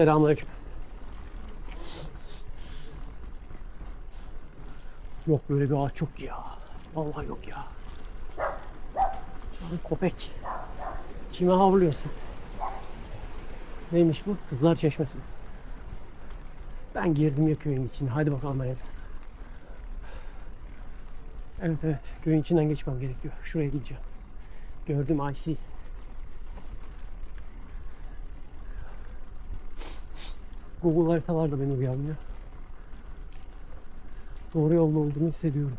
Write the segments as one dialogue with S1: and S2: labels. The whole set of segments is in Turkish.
S1: Selamünaleyküm. Yok böyle bir ağaç yok ya. Vallahi yok ya. Lan köpek. Kime havlıyorsun? Neymiş bu? Kızlar Çeşmesi. Ben girdim ya köyün içine. Hadi bakalım hayırlısı. Evet evet. Köyün içinden geçmem gerekiyor. Şuraya gideceğim. Gördüm IC. Google haritalar da beni uyarmıyor. Doğru yolda olduğumu hissediyorum.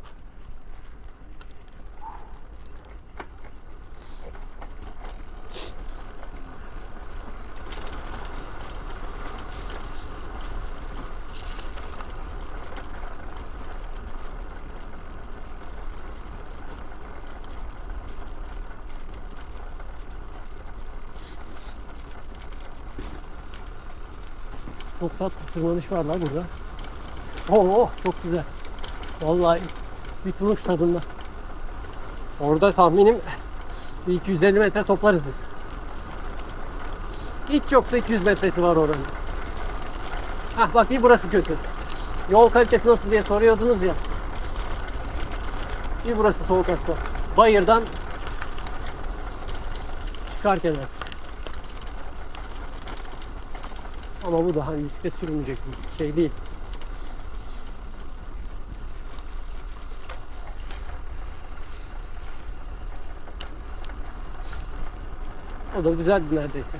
S1: Çok tatlı tırmanış var lan burada. Oo çok güzel. Vallahi bir turuş tadında. Orada tahminim bir 250 metre toplarız biz. Hiç yoksa 200 metresi var oranın. Hah bak bir burası kötü. Yol kalitesi nasıl diye soruyordunuz ya. Bir burası soğuk asfalt. Bayırdan çıkarken artık. Ama bu da hani bisiklet sürülmeyecek bir şey değil. O da güzeldi neredeyse.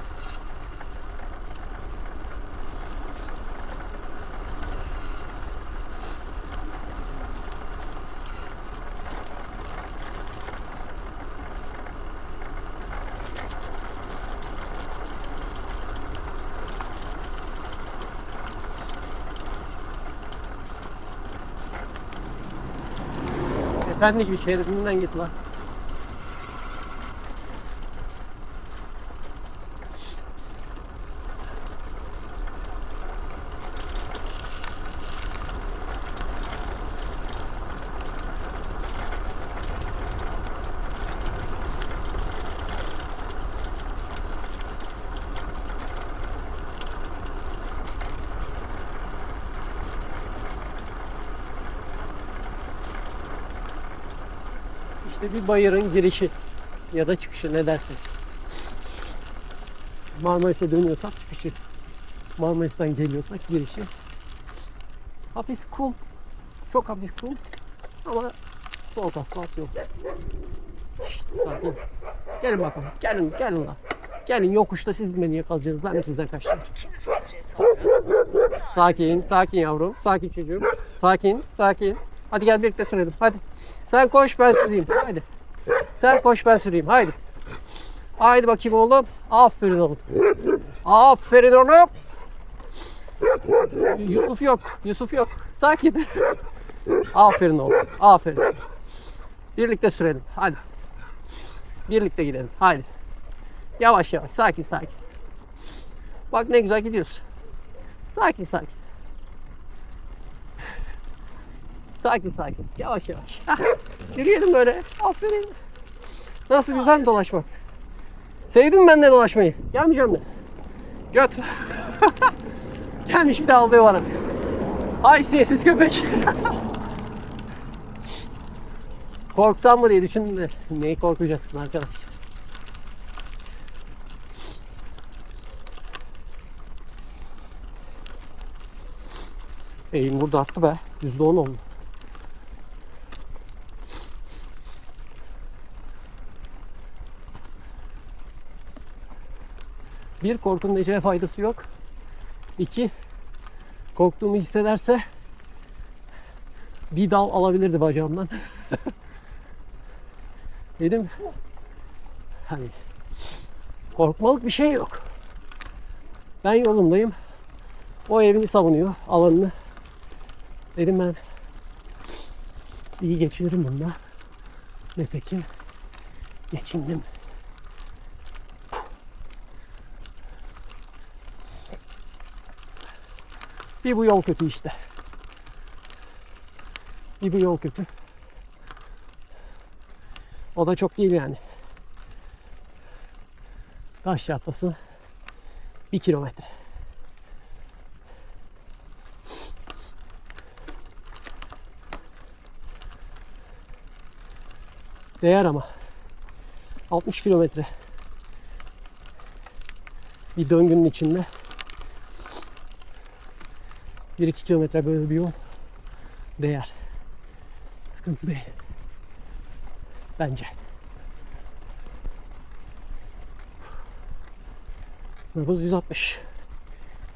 S1: Efendi gibi şeridinden git lan. İşte bir bayırın girişi ya da çıkışı ne dersin? Marmaris'e dönüyorsak çıkışı. Marmaris'ten geliyorsak girişi. Hafif kum. Çok hafif kum. Ama soğuk asfalt yok. Şşt, sakin. Gelin bakalım. Gelin, gelin lan. Gelin yokuşta siz beni yakalayacaksınız. Ben sizden kaçtım? Sakin, sakin yavrum. Sakin çocuğum. Sakin, sakin. Hadi gel birlikte sürelim. Hadi. Sen koş ben süreyim. Hadi. Sen koş ben süreyim. Haydi. Haydi bakayım oğlum. Aferin oğlum. Aferin oğlum. Yusuf yok. Yusuf yok. Sakin. Aferin oğlum. Aferin. Birlikte sürelim. Hadi. Birlikte gidelim. Haydi. Yavaş yavaş. Sakin sakin. Bak ne güzel gidiyorsun. Sakin sakin. Sakin sakin. Yavaş yavaş. Hah, Yürüyelim böyle. Aferin. Nasıl güzel mi dolaşmak? Sevdin ben de dolaşmayı? Gelmeyeceğim mi? Göt. Gelmiş bir de aldığı bana. Ay sessiz köpek. Korksam mı diye düşündüm de. Neyi korkacaksın arkadaş? Eğim burada arttı be. %10 oldu. Bir korkunun ecele faydası yok. İki korktuğumu hissederse bir dal alabilirdi bacağımdan. Dedim hani korkmalık bir şey yok. Ben yolundayım. O evini savunuyor, alanını. Dedim ben iyi geçinirim bununla. Nitekim geçindim. Bir bu yol kötü işte. Bir bu yol kötü. O da çok değil yani. Taş çatlasın. Bir kilometre. Değer ama. 60 kilometre. Bir döngünün içinde. 1-2 kilometre böyle bir yol. Değer. Sıkıntı değil. Bence. Nabız 160.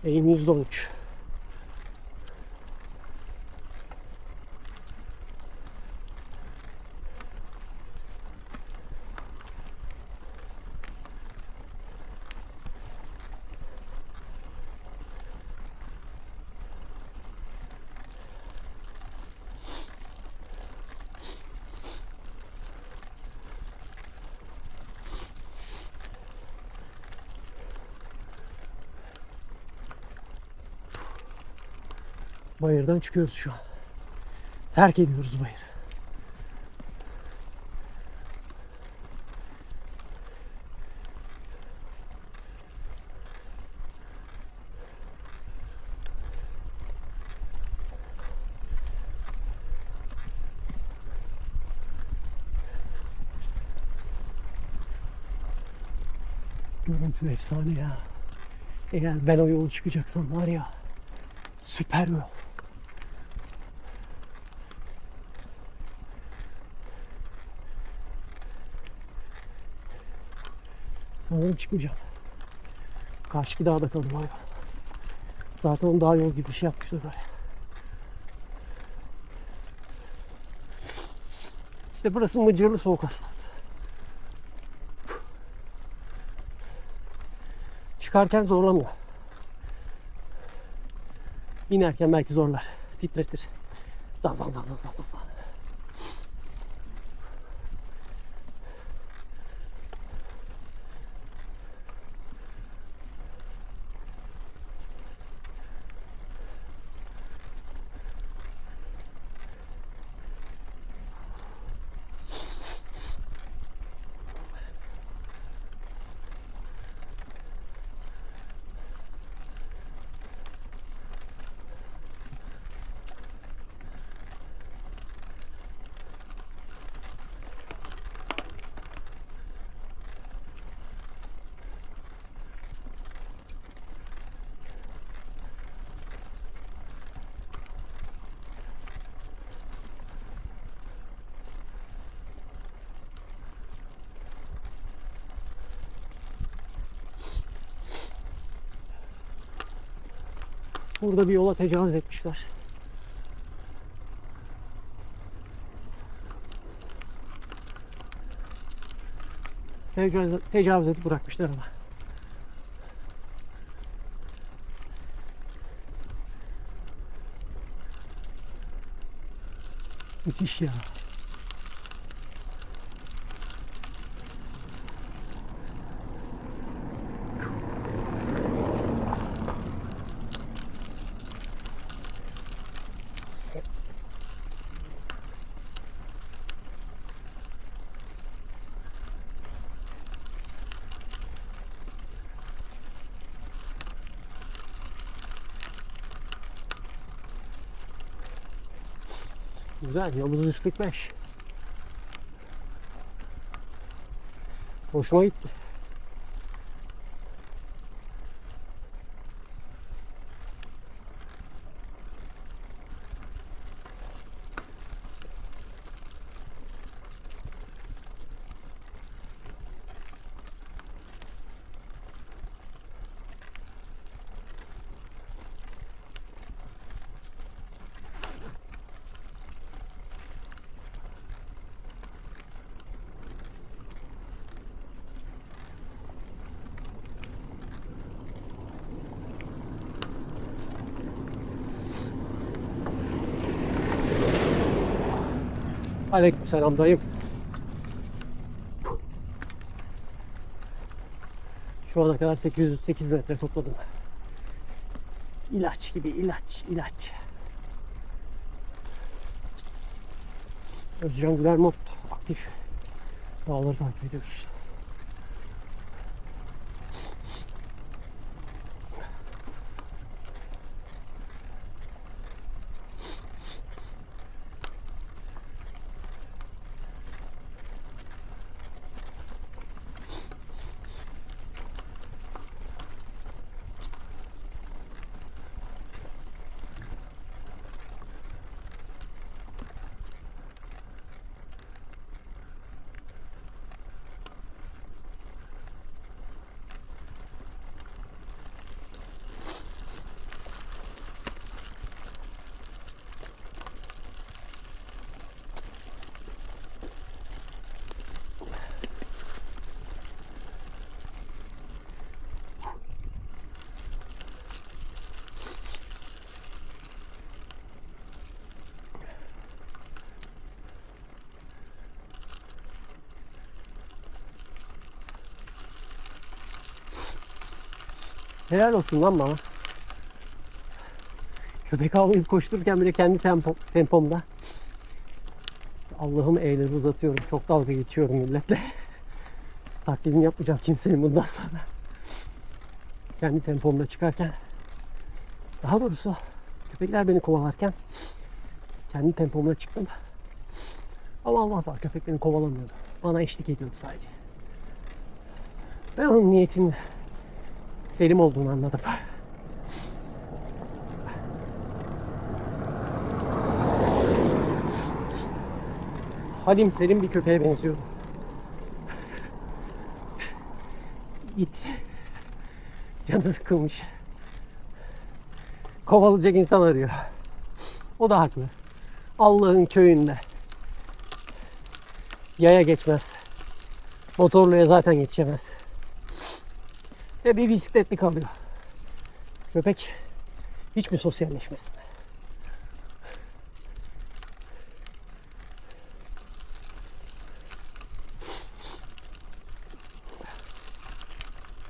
S1: Eğim %13. Bayırdan çıkıyoruz şu an. Terk ediyoruz bayırı. Görüntü efsane ya. Eğer ben o yolu çıkacaksam var ya süper yol. Sanırım çıkmayacağım. Karşıki dağda kaldım hayvan. Zaten onu dağ yol gibi bir şey yapmışlar oraya. İşte burası Mıcırlı Soğuk Asfalt. Çıkarken zorlamıyor. İnerken belki zorlar. Titretir. Zan zan zan zan zan zan. Burada bir yola tecavüz etmişler. Tecavüz, tecavüz edip bırakmışlar ama. Müthiş ya. Güzel. Yolumuz 145. Hoşuma gitti. Aleykümselam dayım. Şu ana kadar 808 metre topladım. İlaç gibi ilaç, ilaç. Özcan Güler mod aktif. Dağları takip ediyoruz. Helal olsun lan bana. Köpek avlayıp koştururken bile kendi tempo, tempomda. Allah'ım eğleri uzatıyorum. Çok dalga geçiyorum milletle. Taklidini yapmayacağım kimsenin bundan sonra. Kendi tempomda çıkarken. Daha doğrusu köpekler beni kovalarken kendi tempomda çıktım. Ama Allah var köpek beni kovalamıyordu. Bana eşlik ediyordu sadece. Ben onun niyetinin selim olduğunu anladım. Halim selim bir köpeğe benziyordu. Gitti. Canı sıkılmış. Kovalayacak insan arıyor. O da haklı. Allah'ın köyünde. Yaya geçmez. Motorluya zaten yetişemez. Ve bir bisikletli kalıyor. Köpek hiç mi sosyalleşmesin?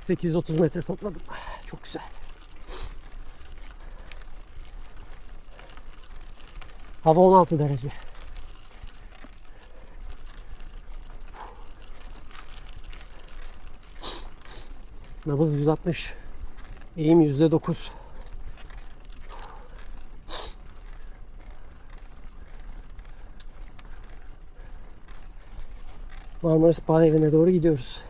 S1: ...830 metre topladım. Çok güzel. Hava 16 derece. Nabız 160. Eğim %9. Marmaris Bağ evine doğru gidiyoruz.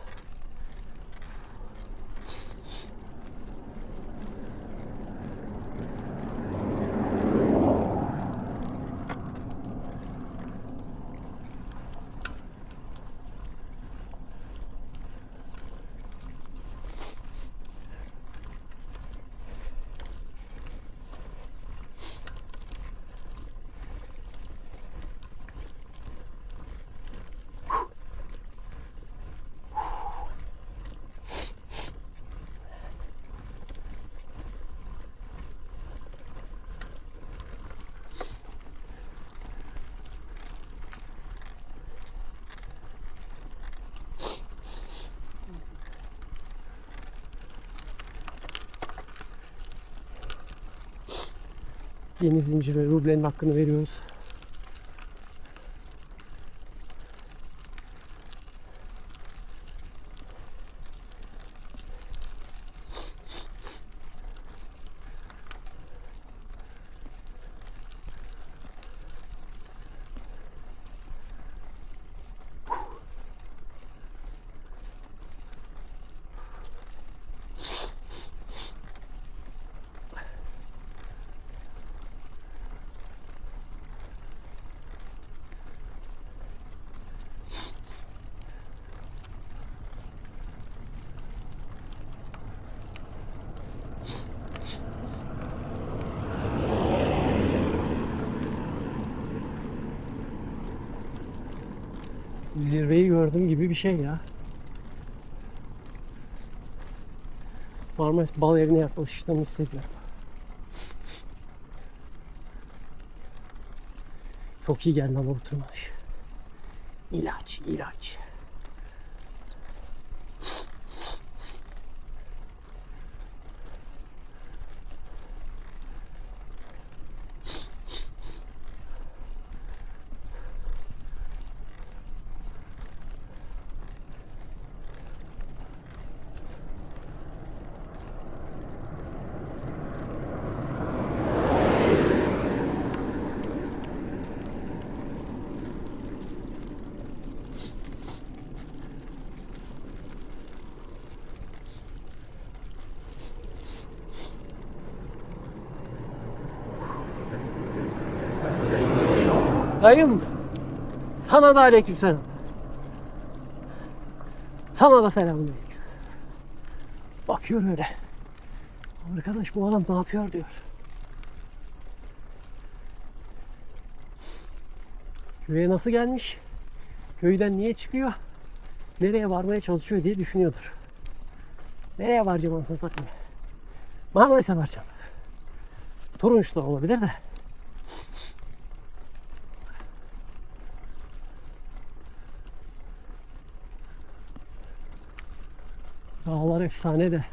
S1: Yeni zincir ve rublenin hakkını veriyoruz. Zirveyi gördüm gibi bir şey ya. Marmaris bal evine yaklaştığımı hissediyorum. Çok iyi geldi ama bu. İlaç, ilaç. Dayım sana da aleykümselam. Sana da selamünaleyküm. Bakıyor öyle. Arkadaş bu adam ne yapıyor diyor. Köye nasıl gelmiş? Köyden niye çıkıyor? Nereye varmaya çalışıyor diye düşünüyordur. Nereye varacağım anasını satayım? Marmaris'e varacağım. Turunç da olabilir de. Dağlar efsane de.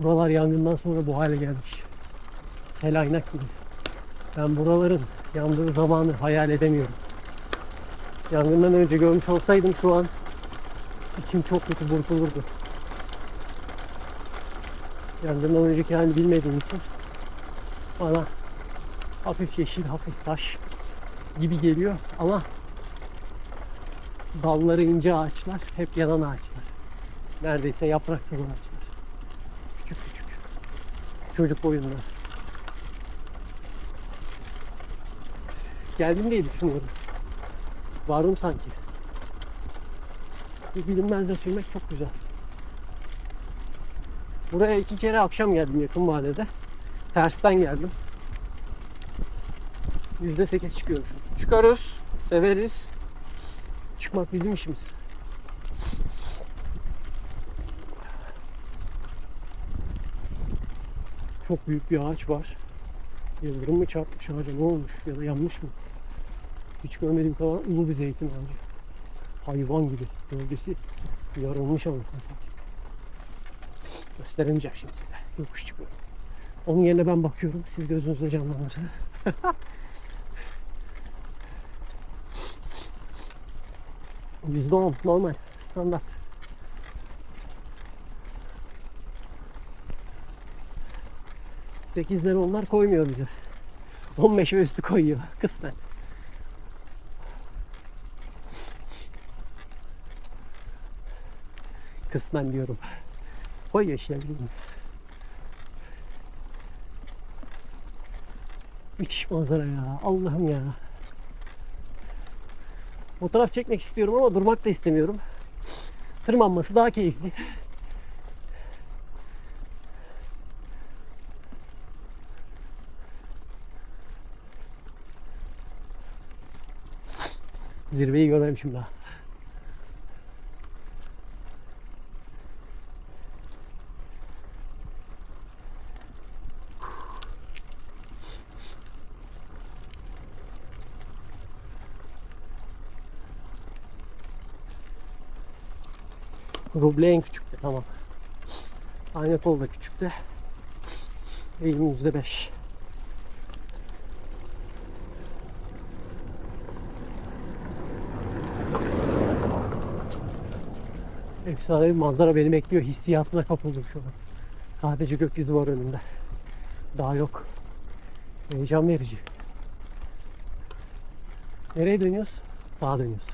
S1: Buralar yangından sonra bu hale gelmiş. Tel aynak gibi. Ben buraların yandığı zamanı hayal edemiyorum. Yangından önce görmüş olsaydım şu an içim çok kötü burkulurdu. Yangından önceki halini bilmediğim için bana hafif yeşil, hafif taş gibi geliyor ama dalları ince ağaçlar, hep yanan ağaçlar. Neredeyse yapraksız ağaçlar. Küçük küçük. Çocuk boyunda. Geldim diye düşünüyorum. Varım sanki. Bir bilinmezle sürmek çok güzel. Buraya iki kere akşam geldim yakın vadede. Tersten geldim. Yüzde sekiz çıkıyormuş. Çıkarız, severiz. Çıkmak bizim işimiz. Çok büyük bir ağaç var. Yıldırım mı çarpmış ağaca ne olmuş ya da yanmış mı? Hiç görmediğim kadar ulu bir zeytin ağacı. Hayvan gibi. Gövdesi yarılmış anasını. Gösteremeyeceğim şimdi size. Yokuş çıkıyorum. Onun yerine ben bakıyorum. Siz gözünüzde canlandırın. Yüzde on normal standart. Sekizleri onlar koymuyor bize. 15 ve üstü koyuyor kısmen. Kısmen diyorum. Koyuyor işte bilmiyorum. Müthiş manzara ya. Allah'ım ya. Fotoğraf çekmek istiyorum ama durmak da istemiyorum. Tırmanması daha keyifli. Zirveyi görmemişim daha. Ruble en küçükte tamam. Aynakol da küçükte. Eğim %5. Efsane bir manzara beni bekliyor. Hissiyatına kapıldım şu an. Sadece gökyüzü var önümde. Daha yok. Heyecan verici. Nereye dönüyoruz? Sağa dönüyoruz.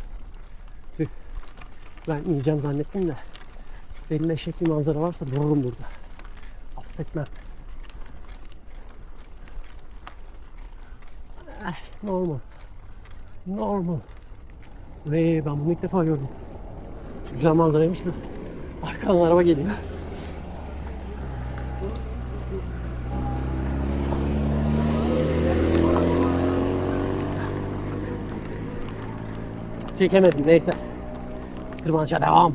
S1: Tüh. Ben ineceğim zannettim de. Benim eşek bir manzara varsa dururum burada. Affetmem. Eh, normal. Normal. Ve ben bunu ilk defa gördüm. Güzel manzaraymış da. Arkadan araba geliyor. Çekemedim neyse. Tırmanışa devam.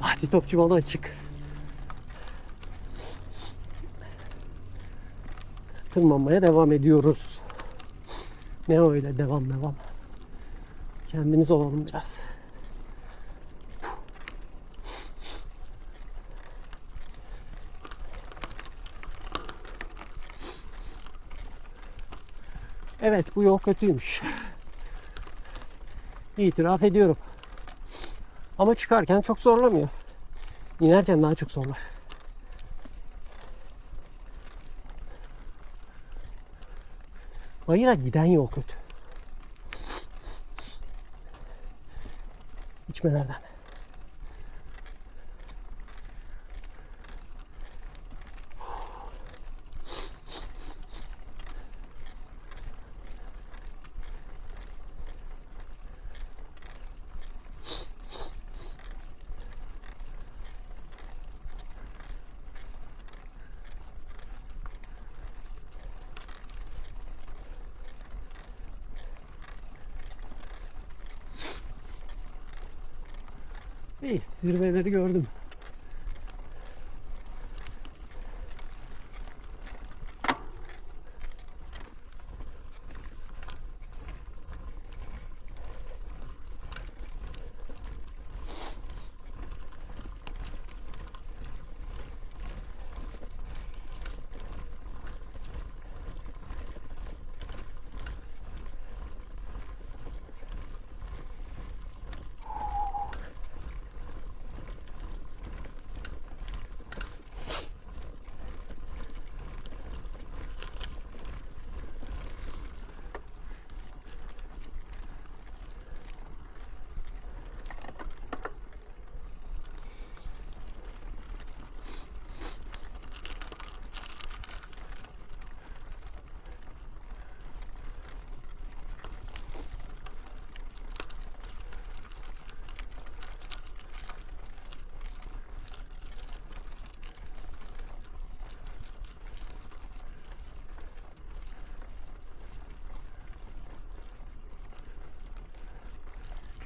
S1: Hadi topçu balı açık. Tırmanmaya devam ediyoruz. Ne öyle devam devam. Kendimiz olalım biraz. Evet bu yol kötüymüş. İtiraf ediyorum. Ama çıkarken çok zorlamıyor. İnerken daha çok zorlar. Bayıra giden yol kötü. İçmelerden. İyi, zirveleri gördüm.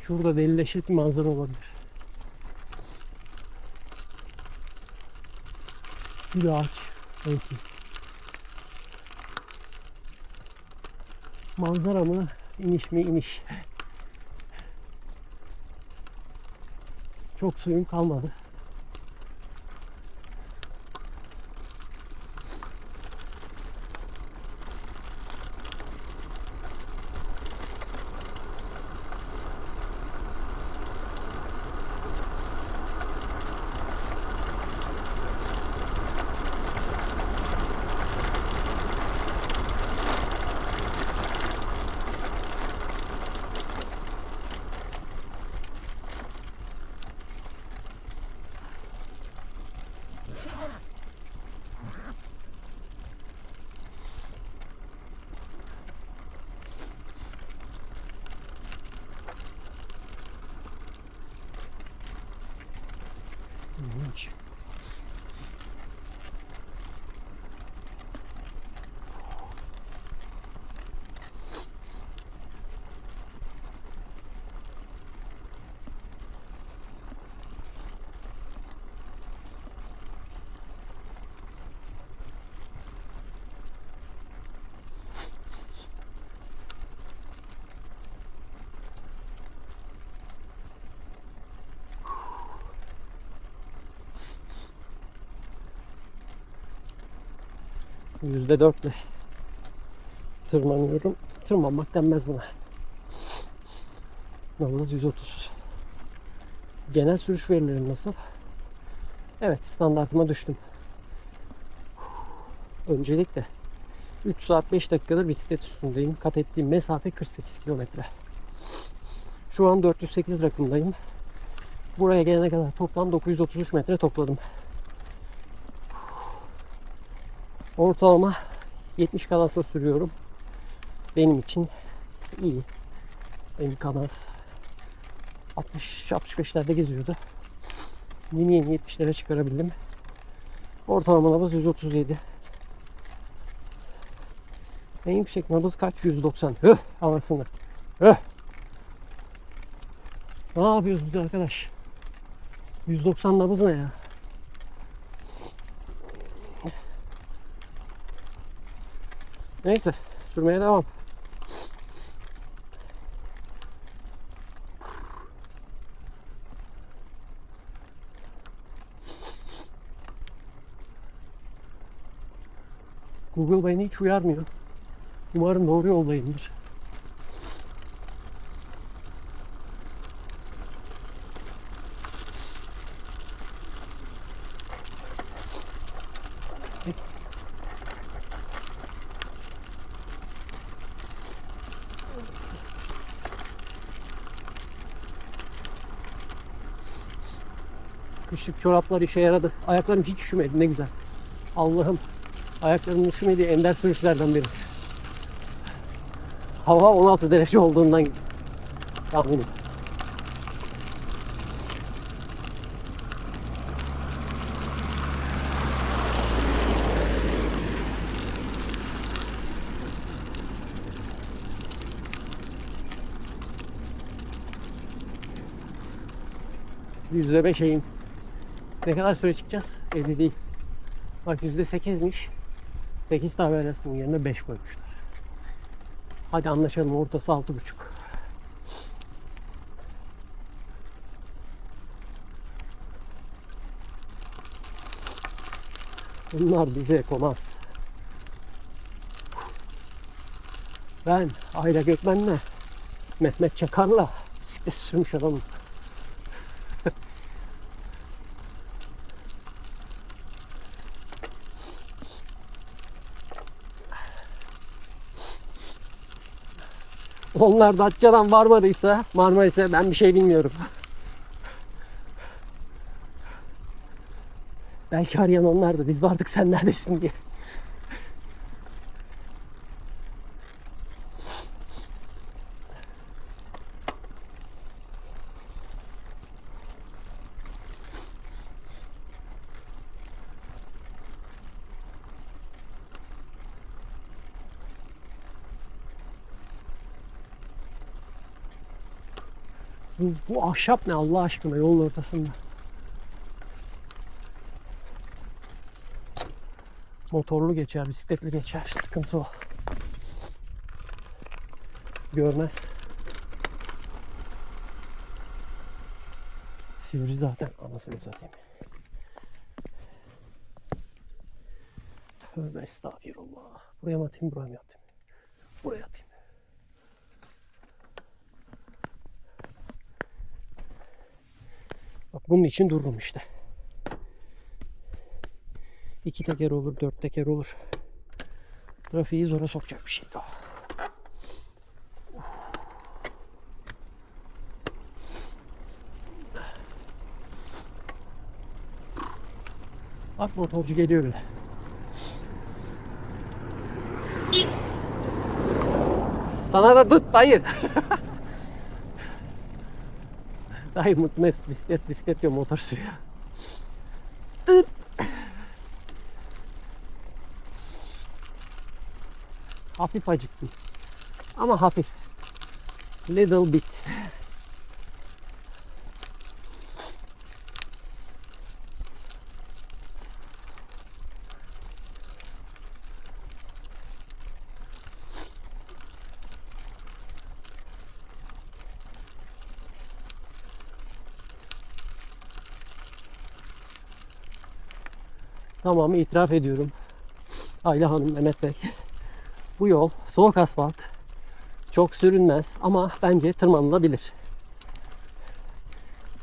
S1: Şurada delileşik bir manzara olabilir. Bir ağaç. Belki. Manzara mı? İniş mi? İniş. Çok suyum kalmadı. Yüzde dörtle tırmanıyorum. Tırmanmak denmez buna. Nabız 130. Genel sürüş verilerim nasıl? Evet standartıma düştüm. Öncelikle 3 saat 5 dakikadır bisiklet üstündeyim. Kat ettiğim mesafe 48 kilometre. Şu an 408 rakımdayım. Buraya gelene kadar toplam 933 metre topladım. Ortalama 70 kanasla sürüyorum. Benim için iyi. Benim kanas 60-65'lerde geziyordu. Yeni yeni 70'lere çıkarabildim. Ortalama nabız 137. En yüksek nabız kaç? 190. Höh havasını. Höh. Ne yapıyoruz biz arkadaş? 190 nabız ne ya? Neyse sürmeye devam. Google beni hiç uyarmıyor. Umarım doğru yoldayımdır. Kışlık çoraplar işe yaradı. Ayaklarım hiç üşümedi ne güzel. Allah'ım ayaklarımın üşümediği ender sürüşlerden biri. Hava 16 derece olduğundan tahminim. Yüzde beş eğim. Ne kadar süre çıkacağız? Belli değil. Bak yüzde sekizmiş. 8 tabelasının yerine 5 koymuşlar. Hadi anlaşalım ortası 6,5. Bunlar bize konmaz. Ben Ayla Gökmen'le Mehmet Çakar'la bisiklet sürmüş adamım. Onlar Datça'dan varmadıysa Marmaris'e ben bir şey bilmiyorum. Belki arayan onlardı. Biz vardık sen neredesin diye. Bu, bu ahşap ne Allah aşkına yolun ortasında. Motorlu geçer, bisikletli geçer. Sıkıntı o. Görmez. Sivri zaten anasını satayım. Tövbe estağfirullah. Buraya mı atayım, buraya mı atayım? Buraya atayım. Bunun için dururum işte. İki teker olur, dört teker olur. Trafiği zora sokacak bir şeydi o. Bak motorcu geliyor bile. Sana da tut dayı. dayı mutlu bisiklet bisiklet diyor motor sürüyor. Tıt. Hafif acıktım. Ama hafif. Little bit. Tamam itiraf ediyorum. Ayla Hanım, Mehmet Bey. Bu yol soğuk asfalt. Çok sürünmez ama bence tırmanılabilir.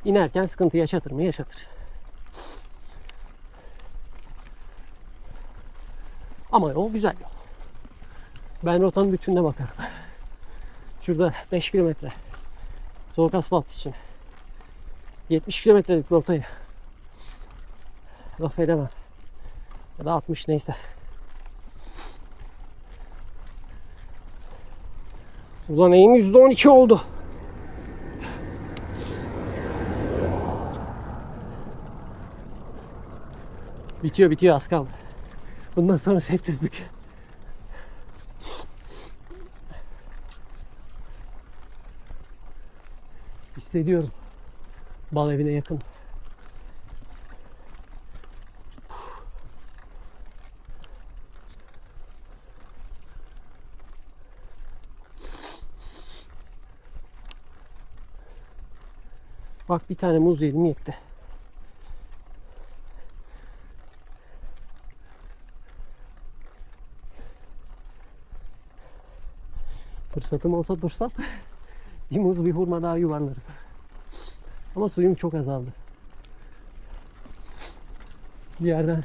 S1: İnerken sıkıntı yaşatır mı? Yaşatır. Ama yol güzel yol. Ben rotanın bütününe bakarım. Şurada 5 kilometre. Soğuk asfalt için. 70 kilometrelik rotayı. Laf edemem. Ya da 60 neyse. Ulan eğim %12 oldu. Bitiyor bitiyor az kaldı. Bundan sonra hep düzlük. Hissediyorum. Bal evine yakın. Bak bir tane muz yedim yetti. Fırsatım olsa dursam bir muz bir hurma daha yuvarlarım. Ama suyum çok azaldı. Bir yerden